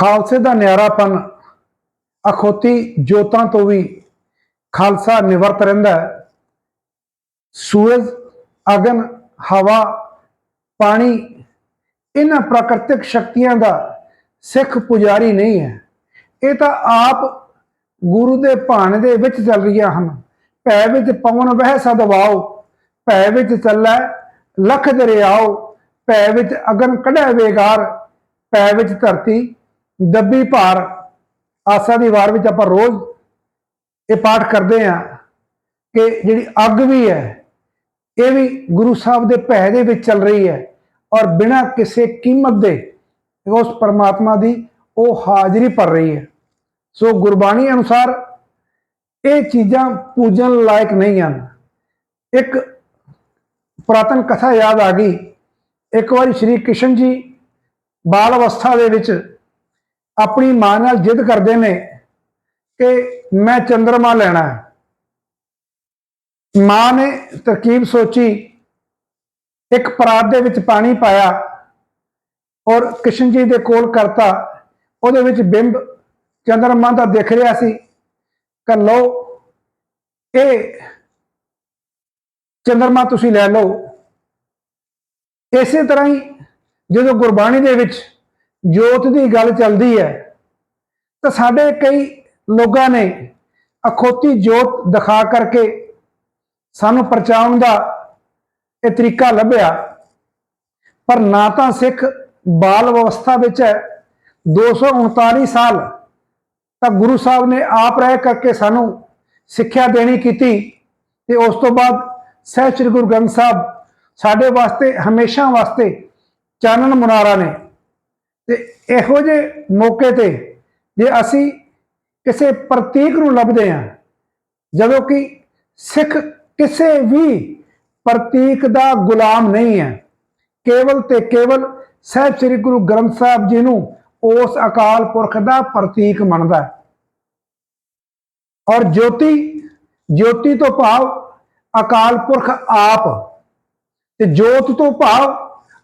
ਖਾਲਸੇ ਦਾ ਨਿਆਰਾਪਨ ਅਖੋਤੀ ਜੋਤਾਂ ਤੋਂ ਵੀ ਖਾਲਸਾ ਨਿਵਰਤ ਰਹਿੰਦਾ ਹੈ। ਸੂਰਜ, ਅਗਨ, ਹਵਾ, ਪਾਣੀ, ਇਹਨਾਂ ਪ੍ਰਾਕ੍ਰਿਤਿਕ ਸ਼ਕਤੀਆਂ ਦਾ ਸਿੱਖ ਪੁਜਾਰੀ ਨਹੀਂ ਹੈ। ਇਹ ਤਾਂ ਆਪ ਗੁਰੂ ਦੇ ਭਾਣੇ ਦੇ ਵਿੱਚ ਚੱਲ ਰਹੀਆਂ ਹਨ। ਭੈ ਵਿੱਚ ਪਵਨ ਵਹਿ ਸਦਵਾਓ ਭੈ ਵਿੱਚ ਚੱਲੈ ਲਖ ਦਰਿਆਓ, ਭੈ ਵਿੱਚ ਅਗਨ ਕਢੈ ਵੇਗਾਰ, ਭੈ ਵਿੱਚ ਧਰਤੀ ਦੱਬੀ ਭਾਰ ਆਸਾ ਦੀ ਵਾਰ ਵਿੱਚ ਆਪਾਂ ਰੋਜ਼ ਇਹ ਪਾਠ ਕਰਦੇ ਆ ਕਿ ਜਿਹੜੀ ਅੱਗ ਵੀ ਹੈ, ਇਹ ਵੀ ਗੁਰੂ ਸਾਹਿਬ ਦੇ ਭੈ ਦੇ ਵਿੱਚ ਚੱਲ ਰਹੀ ਹੈ ਔਰ ਬਿਨਾਂ ਕਿਸੇ ਕੀਮਤ ਦੇ ਉਸ ਪਰਮਾਤਮਾ ਦੀ ਉਹ ਹਾਜ਼ਰੀ ਭਰ ਰਹੀ ਹੈ। ਸੋ ਗੁਰਬਾਣੀ ਅਨੁਸਾਰ ਇਹ ਚੀਜ਼ਾਂ ਪੂਜਣ ਲਾਇਕ ਨਹੀਂ ਹਨ। ਇੱਕ ਪੁਰਾਤਨ ਕਥਾ ਯਾਦ ਆ ਗਈ। ਇੱਕ ਵਾਰੀ ਸ਼੍ਰੀ ਕ੍ਰਿਸ਼ਨ ਜੀ ਬਾਲ ਅਵਸਥਾ ਦੇ ਵਿੱਚ ਆਪਣੀ ਮਾਂ ਨਾਲ ਜਿੱਦ ਕਰਦੇ ਨੇ ਕਿ ਮੈਂ ਚੰਦਰਮਾ ਲੈਣਾ ਹੈ। ਮਾਂ ਨੇ ਤਰਕੀਬ ਸੋਚੀ, ਇੱਕ ਪਰਾਤ ਦੇ ਵਿੱਚ ਪਾਣੀ ਪਾਇਆ ਔਰ ਕ੍ਰਿਸ਼ਨ ਜੀ ਦੇ ਕੋਲ ਕਰਤਾ। ਉਹਦੇ ਵਿੱਚ ਬਿੰਬ ਚੰਦਰਮਾ ਦਾ ਦਿਖ ਰਿਹਾ ਸੀ। ਕਿ ਲਓ, ਇਹ ਚੰਦਰਮਾ ਤੁਸੀਂ ਲੈ ਲਓ। ਇਸੇ ਤਰ੍ਹਾਂ ਹੀ ਜਦੋਂ ਗੁਰਬਾਣੀ ਦੇ ਵਿੱਚ ਜੋਤ ਦੀ ਗੱਲ ਚੱਲਦੀ ਹੈ, ਤਾਂ ਸਾਡੇ ਕਈ ਲੋਕਾਂ ਨੇ ਅਖੋਤੀ ਜੋਤ ਦਿਖਾ ਕਰਕੇ ਸਾਨੂੰ ਪਰਚਾਉਣ ਦਾ ਇਹ ਤਰੀਕਾ ਲੱਭਿਆ। ਪਰ ਨਾ ਤਾਂ ਸਿੱਖ ਬਾਲ ਅਵਸਥਾ ਵਿੱਚ ਹੈ 239 ਸਾਲ ਤਾਂ ਗੁਰੂ ਸਾਹਿਬ ਨੇ ਆਪ ਰਹਿ ਕਰਕੇ ਸਾਨੂੰ ਸਿੱਖਿਆ ਦੇਣੀ ਕੀਤੀ ਤੇ ਉਸ ਤੋਂ ਬਾਅਦ ਸਹਿ ਸ੍ਰੀ ਗੁਰੂ ਗ੍ਰੰਥ ਸਾਹਿਬ ਸਾਡੇ ਵਾਸਤੇ, ਹਮੇਸ਼ਾ ਵਾਸਤੇ ਚਾਨਣ ਮੁਨਾਰਾ ਨੇ ਤੇ ਇਹੋ ਜਿਹੇ ਮੌਕੇ ਤੇ ਜੇ ਅਸੀਂ ਕਿਸੇ ਪ੍ਰਤੀਕ ਨੂੰ ਲੱਭਦੇ ਹਾਂ, ਜਦੋਂ ਕਿ ਸਿੱਖ ਕਿਸੇ ਵੀ ਪ੍ਰਤੀਕ ਦਾ ਗੁਲਾਮ ਨਹੀਂ ਹੈ, ਕੇਵਲ ਤੇ ਕੇਵਲ ਸਹਿਬ ਸ੍ਰੀ ਗੁਰੂ ਗ੍ਰੰਥ ਸਾਹਿਬ ਜੀ ਨੂੰ ਉਸ ਅਕਾਲ ਪੁਰਖ ਦਾ ਪ੍ਰਤੀਕ ਮੰਨਦਾ ਔਰ ਜੋਤੀ ਜੋਤੀ ਤੋਂ ਭਾਵ ਅਕਾਲ ਪੁਰਖ ਆਪ, ਤੇ ਜੋਤ ਤੋਂ ਭਾਵ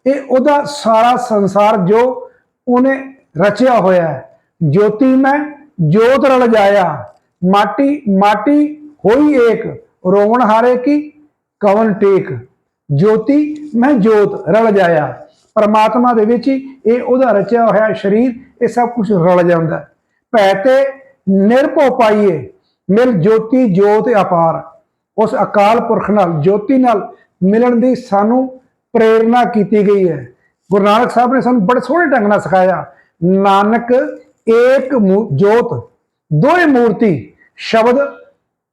ਇਹ ਉਹਦਾ ਸਾਰਾ ਸੰਸਾਰ ਜੋ ਉਹਨੇ ਰਚਿਆ ਹੋਇਆ ਹੈ। ਜੋਤੀ ਮੈਂ ਜੋਤ ਰਲ ਜਾਇਆ। ਮਾਟੀ ਮਾਟੀ ਹੋਈ ਏਕ, ਰੋਵਣ ਹਾਰੇ ਕੀ, ਕਵਨ ਟੇਕ। ਜੋਤੀ ਮੈਂ ਜੋਤ ਰਲ ਜਾਇਆ। ਪਰਮਾਤਮਾ ਦੇ ਵਿੱਚ ਹੀ ਇਹ ਉਹਦਾ ਰਚਿਆ ਹੋਇਆ ਸਰੀਰ, ਇਹ ਸਭ ਕੁਝ ਰਲ ਜਾਂਦਾ। ਹੈ। ਭੈ ਤੇ ਨਿਰਭਉ ਪਾਈਏ, ਮਿਲ ਜੋਤੀ ਜੋਤ ਅਪਾਰ। ਉਸ ਅਕਾਲ ਪੁਰਖ ਨਾਲ, ਜੋਤੀ ਨਾਲ ਮਿਲਣ ਦੀ ਸਾਨੂੰ ਪ੍ਰੇਰਣਾ ਕੀਤੀ ਗਈ ਹੈ। ਗੁਰੂ ਨਾਨਕ ਸਾਹਿਬ ਨੇ ਸਾਨੂੰ ਬੜੇ ਸੋਹਣੇ ਢੰਗ ਨਾਲ ਸਿਖਾਇਆ। ਨਾਨਕ, ਏਕ ਜੋਤ ਦੋਏ ਮੂਰਤੀ ਸ਼ਬਦ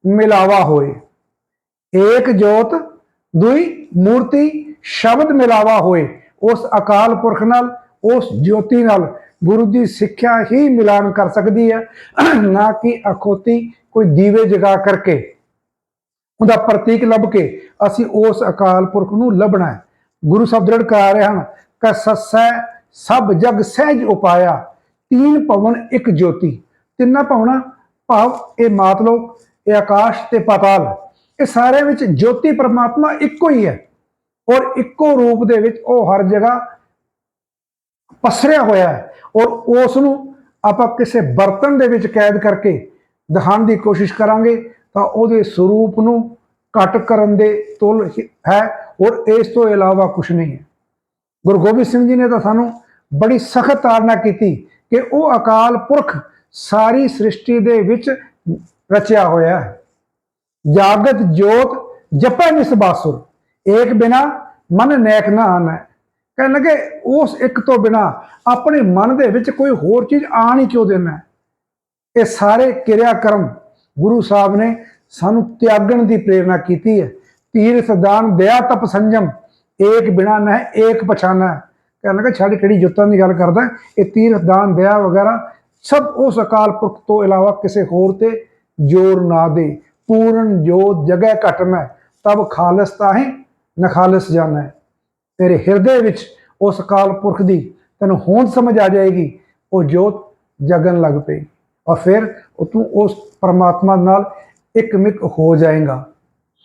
ਮਿਲਾਵਾ ਹੋਏ। ਏਕ ਜੋਤ, ਦੁਈ ਮੂਰਤੀ ਸ਼ਬਦ ਮਿਲਾਵਾ ਹੋਏ। ਉਸ ਅਕਾਲ ਪੁਰਖ ਨਾਲ, ਉਸ ਜੋਤੀ ਨਾਲ ਗੁਰੂ ਦੀ ਸਿੱਖਿਆ ਹੀ ਮਿਲਾਨ ਕਰ ਸਕਦੀ ਹੈ। ਨਾ ਕਿ ਅਖੋਤੀ ਕੋਈ ਦੀਵੇ ਜਗਾ ਕਰਕੇ, ਉਹਦਾ ਪ੍ਰਤੀਕ ਲੱਭ ਕੇ ਅਸੀਂ ਉਸ ਅਕਾਲ ਪੁਰਖ ਨੂੰ ਲੱਭਣਾ ਹੈ। ਗੁਰੂ ਸਾਹਿਬ ਦ੍ਰਿੜ ਕਰਾ ਰਹੇ ਹਨ ਕਿ ਸਸੈ, ਸਭ ਜਗ ਸਹਿਜ ਉਪਾਇਆ, ਤੀਨ ਪਵਨ ਇੱਕ ਜੋਤੀ। ਤਿੰਨਾਂ ਪਵਨਾ ਭਾਵ ਇਹ ਮਾਤਲੋਕ ਇਹ ਆਕਾਸ਼ ਤੇ ਪਾਤਾਲ। ਇਹ ਸਾਰਿਆਂ ਵਿੱਚ ਜੋਤੀ ਪਰਮਾਤਮਾ ਇੱਕੋ ਹੀ ਹੈ। ਔਰ ਇੱਕੋ ਰੂਪ ਦੇ ਵਿੱਚ ਉਹ ਹਰ ਜਗ੍ਹਾ ਪਸਰਿਆ ਹੋਇਆ ਹੈ। ਔਰ ਉਸ ਨੂੰ ਆਪਾਂ ਕਿਸੇ ਬਰਤਨ ਦੇ ਵਿੱਚ ਕੈਦ ਕਰਕੇ ਦਿਖਾਉਣ ਦੀ ਕੋਸ਼ਿਸ਼ ਕਰਾਂਗੇ, ਤਾਂ ਉਹਦੇ ਸਰੂਪ ਨੂੰ ਘਟ ਕਰਨ ਦੇ ਤੁਲ ਹੈ ਔਰ ਇਸ ਤੋਂ ਇਲਾਵਾ ਕੁਝ ਨਹੀਂ ਹੈ। ਗੁਰੂ ਗੋਬਿੰਦ ਸਿੰਘ ਜੀ ਨੇ ਤਾਂ ਸਾਨੂੰ ਬੜੀ ਸਖਤ ਤਾੜਨਾ ਕੀਤੀ ਕਿ ਉਹ ਅਕਾਲ ਪੁਰਖ ਸਾਰੀ ਸ੍ਰਿਸ਼ਟੀ ਦੇ ਵਿੱਚ ਰਚਿਆ ਹੋਇਆ ਹੈ। ਜਾਗਤ, ਜੋਤ, ਜਪੈ ਨਿਸਬਾਸੁਰ ਏਕ ਬਿਨਾ ਮਨ ਨੈਕ ਨਾ ਆਨੈ। ਕਹਿਣ ਲੱਗੇ, ਉਸ ਇੱਕ ਤੋਂ ਬਿਨਾ ਆਪਣੇ ਮਨ ਦੇ ਵਿੱਚ ਕੋਈ ਹੋਰ ਚੀਜ਼ ਆਣ ਹੀ ਕਿਉਂ ਦੇਣਾ ਇਹ ਸਾਰੇ ਕਿਰਿਆ ਕਰਮ ਗੁਰੂ ਸਾਹਿਬ ਨੇ ਸਾਨੂੰ ਤਿਆਗਣ ਦੀ ਪ੍ਰੇਰਣਾ ਕੀਤੀ ਹੈ। ਤੀਰਥ ਦਾਨ, ਦਇਆ ਤਪ ਸੰਜਮ ਏਕ ਬਿਨਾ ਨਹਿ, ਏਕ ਪਛਾਨਾ। ਕਹਿਣ ਲੱਗਾ, ਛੱਡ ਕਿਹੜੀ ਜੁੱਤਾਂ ਦੀ ਗੱਲ ਕਰਦਾ? ਇਹ ਤੀਰਥ, ਦਾਨ, ਦਇਆ ਵਗੈਰਾ ਸਭ ਉਸ ਅਕਾਲ ਪੁਰਖ ਤੋਂ ਇਲਾਵਾ ਕਿਸੇ ਹੋਰ ਤੇ ਜੋਰ ਨਾ ਦੇ। ਪੂਰਨ ਜੋਤ ਜਗੈ ਘਟ ਮੈਂ ਤਬ ਖਾਲਸ ਤਾਹੇ ਨਖਾਲਸ ਜਾਣਾ। ਤੇਰੇ ਹਿਰਦੇ ਵਿੱਚ ਉਸ ਅਕਾਲ ਪੁਰਖ ਦੀ ਤੈਨੂੰ ਹੋਂਦ ਸਮਝ ਆ ਜਾਏਗੀ, ਉਹ ਜੋਤ ਜਗਣ ਲੱਗ ਪਏਗੀ। ਔਰ ਫਿਰ ਉਹ ਤੂੰ ਉਸ ਪਰਮਾਤਮਾ ਨਾਲ ਇੱਕ ਮਿਕ ਹੋ ਜਾਏਗਾ।